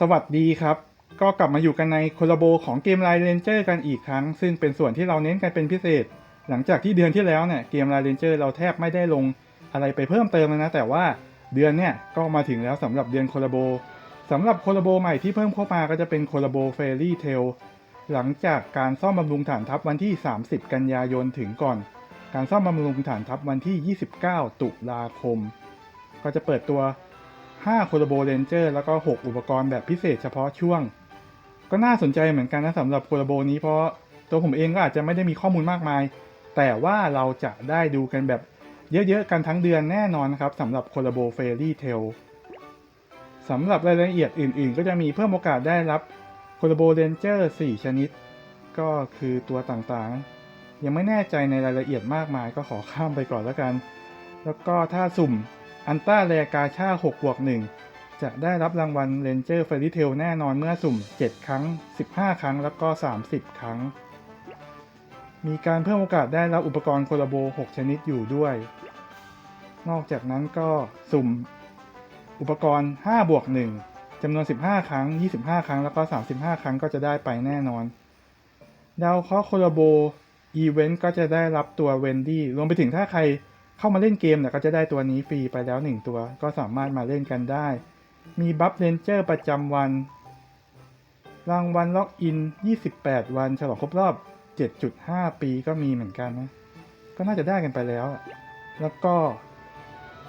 สวัสดีครับ ก็กลับมาอยู่กันในโคลาโบของเกมไลน์เรนเจอร์กันอีกครั้ง ซึ่งเป็นส่วนที่เราเน้นกันเป็นพิเศษ หลังจากที่เดือนที่แล้วเนี่ยเกมไลน์เรนเจอร์เราแทบไม่ได้ลงอะไรไปเพิ่มเติมเลยนะ แต่ว่าเดือนเนี่ยก็มาถึงแล้วสำหรับเดือนโคลาโบสำหรับโคลาโบใหม่ที่เพิ่มเข้ามาก็จะเป็นโคลาโบเฟร y ่เทลหลังจากการซ่อมบำรุงฐานทัพวันที่ 30 กันยายนถึงก่อน การซ่อมบำรุงฐานทัพวันที่ 29 ตุลาคม ก็จะเปิดตัว 5โคลาโบเรนเจอร์แล้วก็ 6 อุปกรณ์แบบพิเศษเฉพาะช่วง ก็น่าสนใจเหมือนกันนะสำหรับโคลาโบนี้เพราะตัวผมเองก็อาจจะไม่ได้มีข้อมูลมากมาย แต่ว่าเราจะได้ดูกันแบบเยอะๆกันทั้งเดือนแน่นอนนะครับสำหรับโคลาโบเฟร y ่เทลสำหรับรายละเอียดอื่นๆ ก็จะมีเพิ่มโอกาสได้รับโคลาโบเรนเจอร์4ชนิด ก็คือตัวต่างๆ ยังไม่แน่ใจในรายละเอียดมากมายก็ขอข้ามไปก่อนแล้วกัน แล้วก็ถ้าสุ่ม อันต้าแรกาชา6บวก1จะได้รับรางวัลเรนเจอร์เฟร y เทลแน่นอนเมื่อสุ่ม 7 ครั้ง 15 ครั้ง แล้วก็ 30 ครั้ง มีการเพิ่มโอกาสได้รับอุปกรณ์โคลาโบ 6 ชนิดอยู่ด้วย นอกจากนั้นก็สุ่มอุปกรณ์5บวก1จำนวน 15 ครั้ง 25 ครั้ง แล้วก็ 35 ครั้งก็จะได้ไปแน่นอน ดาวเคราะห์โคลาโบอีเวนต์ก็จะได้รับตัวเวนดี้รวมไปถึงถ้าใคร เข้ามาเล่นเกมเนี่ยก็จะได้ตัวนี้ฟรีไปแล้ว 1 ตัว ก็สามารถมาเล่นกันได้ มีบัฟเรนเจอร์ประจำวัน รางวัลล็อกอิน 28 วัน ฉลองครบรอบ 7.5 ปีก็มีเหมือนกันนะ ก็น่าจะได้กันไปแล้ว แล้วก็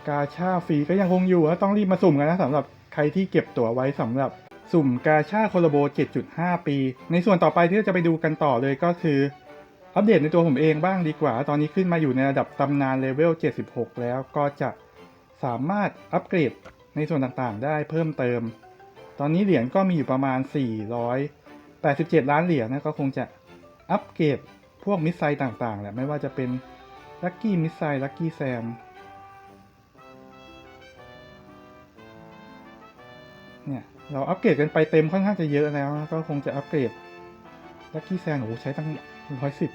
กาชาฟรีก็ยังคงอยู่ต้องรีบมาสุ่มกันนะสำหรับใครที่เก็บตั๋วไว้สำหรับสุ่มกาชาโคโลโบ 7.5 ปี ในส่วนต่อไปที่เราจะไปดูกันต่อเลยก็คือ อัปเดตในตัวผมเองบ้างดีกว่า ตอนนี้ขึ้นมาอยู่ในระดับตำนานเลเวล 76 แล้วก็จะสามารถอัปเกรดในส่วนต่างๆ ได้เพิ่มเติม ตอนนี้เหรียญก็มีอยู่ประมาณ 487 ล้านเหรียญนะก็คงจะอัปเกรดพวกมิสไซล์ต่างๆแหละไม่ว่าจะเป็นลั c กี้มิสไซล์ลั c กี้แซมเนี่ยเราอัปเกรดกันไปเต็มค่อนข้างจะเยอะแล้ว ก็คงจะอัปเกรดลั c กี้แซมโอ้โหใช้ตั้งร้อยสิบ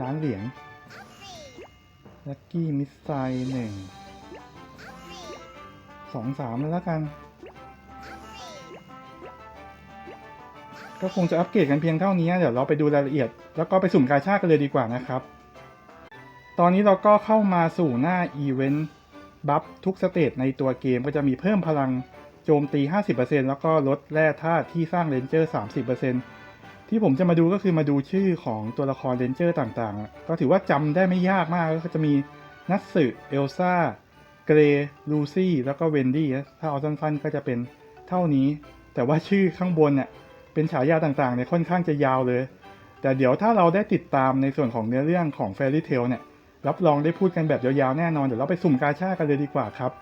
ล้านเหรียญลั c กี้มิสไซล์หนึ่งสองสามแล้วกัน ก็คงจะอัปเกรดกันเพียงเท่านี้ เดี๋ยวเราไปดูรายละเอียด แล้วก็ไปสุ่มกาชาดกันเลยดีกว่านะครับ ตอนนี้เราก็เข้ามาสู่หน้าอีเวนต์บัฟทุกสเตจในตัวเกมก็จะมีเพิ่มพลังโจมตี 50%แล้วก็ลดแร่ธาตุที่สร้างเรนเจอร์ 30% ที่ผมจะมาดูก็คือมาดูชื่อของตัวละครเรนเจอร์ต่างๆ ก็ถือว่าจำได้ไม่ยากมากก็จะมีนัตสึเอลซ่าเกรลูซี่แล้วก็เวนดี้ถ้าเอาสั้นๆก็จะเป็นเท่านี้ แต่ว่าชื่อข้างบนเนี่ยเป็นฉายาต่างๆเนี่ยค่อนข้างจะยาวเลย แต่เดี๋ยวถ้าเราได้ติดตามในส่วนของเนื้อเรื่องของ Fairy Tail เนี่ยรับรองได้พูดกันแบบยาวๆแน่นอน เดี๋ยวเราไปสุ่มกาชากันเลยดีกว่าครับ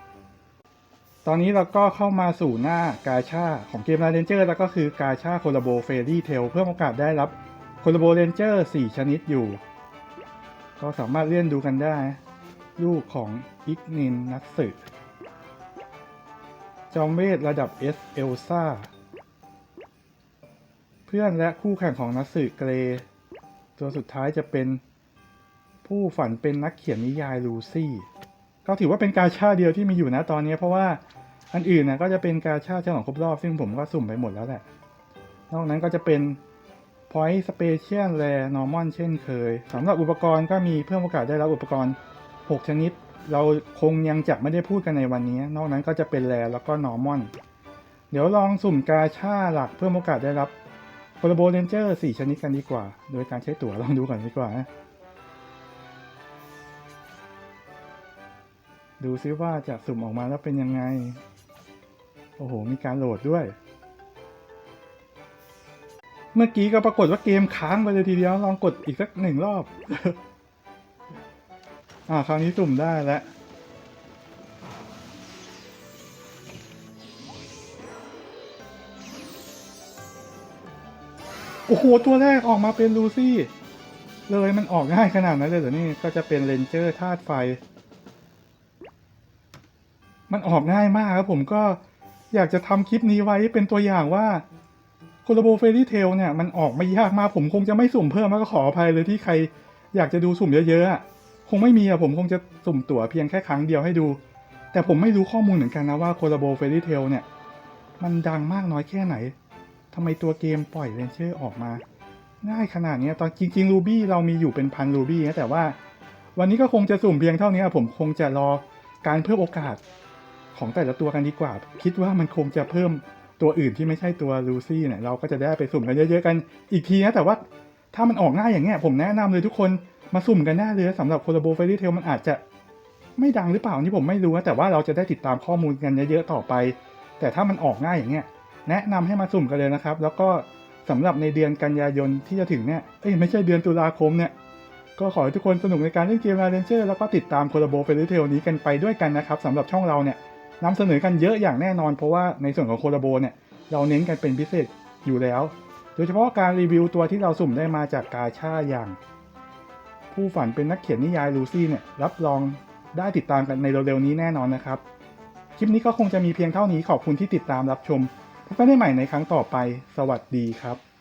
ตอนนี้เราก็เข้ามาสู่หน้ากาชาของเกม r าเรนเจอร์แล้วก็คือกาชาโคลาโบเฟรี่เทลเพื่อโอกาสได้รับโคลาโบเรนเจอร์4ชนิดอยู่ ก็สามารถเลื่อนดูกันได้ ลูกของอิกนินนักสืบจอมเวทระดับ S เอลซ่า เพื่อนและคู่แข่งของนักสืบเกร ตัวสุดท้ายจะเป็นผู้ฝันเป็นนักเขียนนิยายลูซี่ ก็ถือว่าเป็นกาชาเดียวที่มีอยู่นะตอนนี้ เพราะว่าอันอื่นนะก็จะเป็นกาชาฉลองครบรอบ ซึ่งผมก็สุ่มไปหมดแล้วแหละ นอกนั้นก็จะเป็น Point Special Rare Normal เช่นเคยสำหรับอุปกรณ์ก็มีเพิ่มโอกาสได้รับอุปกรณ์ 6 ชนิด เราคงยังจะไม่ได้พูดกันในวันนี้ นอกนั้นก็จะเป็นแรแล้วก็ Normal เดี๋ยวลองสุ่มกาชาหลักเพิ่มโอกาสได้รับโคลโบเรนเจอร์4ชนิดกันดีกว่า โดยการใช้ตั๋วลองดูก่อนดีกว่านะ ดูซิว่าจะสุ่มออกมาแล้วเป็นยังไง โอ้โห มีการโหลดด้วย เมื่อกี้ก็ปรากฏว่าเกมค้างไปเลยทีเดียว ลองกดอีกสักหนึ่งรอบ อ่า คราวนี้สุ่มได้แล้วโอ้โห ตัวแรกออกมาเป็นลูซี่ เลยมันออกง่ายขนาดนั้นเลยเหรอนี่ ก็จะเป็นเรนเจอร์ธาตุไฟ มันออกง่ายมากครับผมก็อยากจะทำคลิปนี้ไว้เป็นตัวอย่างว่าโคลาโบเฟรี่เทลเนี่ยมันออกไม่ยากมากผมคงจะไม่สุ่มเพิ่มแล้วก็ขออภัยเลยที่ใครอยากจะดูสุ่มเยอะๆอะคงไม่มีอะผมคงจะสุ่มตั๋วเพียงแค่ครั้งเดียวให้ดู แต่ผมไม่รู้ข้อมูลเหมือนกันนะว่าโคลาโบเฟรี่เทลเนี่ยมันดังมากน้อยแค่ไหนทำไมตัวเกมปล่อยเรนเจอร์ออกมา ง่ายขนาดนี้ตอนจริงๆรูบี้เรามีอยู่เป็นพันรูบี้นะแต่ว่า วันนี้ก็คงจะสุ่มเพียงเท่านี้ผมคงจะรอการเพิ่มโอกาส ของแต่ละตัวกันดีกว่า คิดว่ามันคงจะเพิ่มตัวอื่นที่ไม่ใช่ตัวลูซี่เนี่ยเราก็จะได้ไปสุ่มกันเยอะ ๆ กันอีกทีนะแต่ว่าถ้ามันออกง่ายอย่างเงี้ยผมแนะนำเลยทุกคนมาสุ่มกันได้เลยสำหรับโคโลโบเฟร y เทลมันอาจจะไม่ดังหรือเปล่านี่ผมไม่รู้นะแต่ว่าเราจะได้ติดตามข้อมูลกันเยอะๆต่อไป แต่ถ้ามันออกง่ายอย่างเงี้ยแนะนำให้มาสุ่มกันเลยนะครับ แล้วก็สำหรับในเดือนกันยายนที่จะถึงเนี่ยเอ้ยไม่ใช่เดือนตุลาคมเนี่ยก็ขอให้ทุกคนสนุกในการเล่นเกม r าเรนเจอร์แล้วก็ติดตามโคลโบเฟร y เทลนี้กันไปด้วยกันนะครับสำหรับช่องเราเนี่ย นำเสนอกันเยอะอย่างแน่นอน เพราะว่าในส่วนของโคลาโบเนี่ยเราเน้นกันเป็นพิเศษอยู่แล้ว โดยเฉพาะการรีวิวตัวที่เราสุ่มได้มาจากกาชาอย่าง ผู้ฝันเป็นนักเขียนนิยายลูซี่เนี่ยรับรองได้ติดตามกันในเร็วๆนี้แน่นอนนะครับ คลิปนี้ก็คงจะมีเพียงเท่านี้ขอบคุณที่ติดตามรับชมพบกันได้ใหม่ในครั้งต่อไป สวัสดีครับ